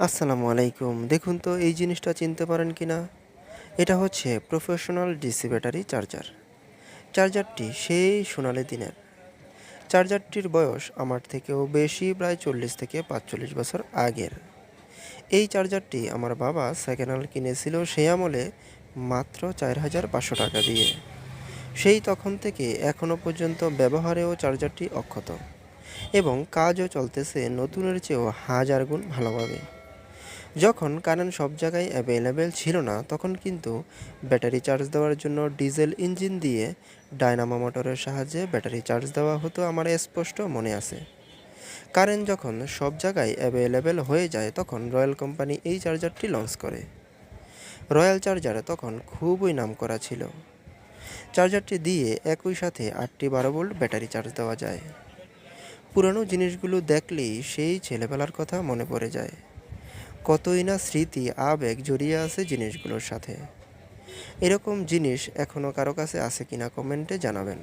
আসসালামু আলাইকুম। দেখুন তো, এই জিনিসটা চিনতে পারেন কি না এটা হচ্ছে প্রফেশনাল ডিসি ব্যাটারি চার্জার। চার্জারটি সেই সোনালি দিনের। চার্জারটির বয়স আমার থেকেও বেশি, প্রায় চল্লিশ থেকে পাঁচচল্লিশ বছর আগের। এই চার্জারটি আমার বাবা সেকেন্ড হ্যান্ড কিনেছিল সেই আমলে মাত্র চার হাজার পাঁচশো টাকা দিয়ে। সেই তখন থেকে এখনও পর্যন্ত ব্যবহারেও চার্জারটি অক্ষত এবং কাজও চলতেছে নতুনের চেয়েও হাজার গুণ ভালোভাবে। যখন কারেন্ট সব জায়গায় অ্যাভেলেবেল ছিল না, তখন কিন্তু ব্যাটারি চার্জ দেওয়ার জন্য ডিজেল ইঞ্জিন দিয়ে ডায়নামো মোটরের সাহায্যে ব্যাটারি চার্জ দেওয়া হতো আমার স্পষ্ট মনে আছে। কারেন্ট যখন সব জায়গায় অ্যাভেলেবেল হয়ে যায়, তখন রয়্যাল কোম্পানি এই চার্জারটি লঞ্চ করে। রয়্যাল চার্জার তখন খুবই নামকরা ছিল। চার্জারটি দিয়ে একই সাথে আটটি বারো ভোল্ট ব্যাটারি চার্জ দেওয়া যায়। পুরানো জিনিসগুলো দেখলেই সেই ছেলেবেলার কথা মনে পড়ে যায়। কতই না স্মৃতি, আবেগ জড়িয়ে আছে জিনিসগুলোর সাথে। এরকম জিনিস এখনও কারও কাছে আছে কিনা কমেন্টে জানাবেন।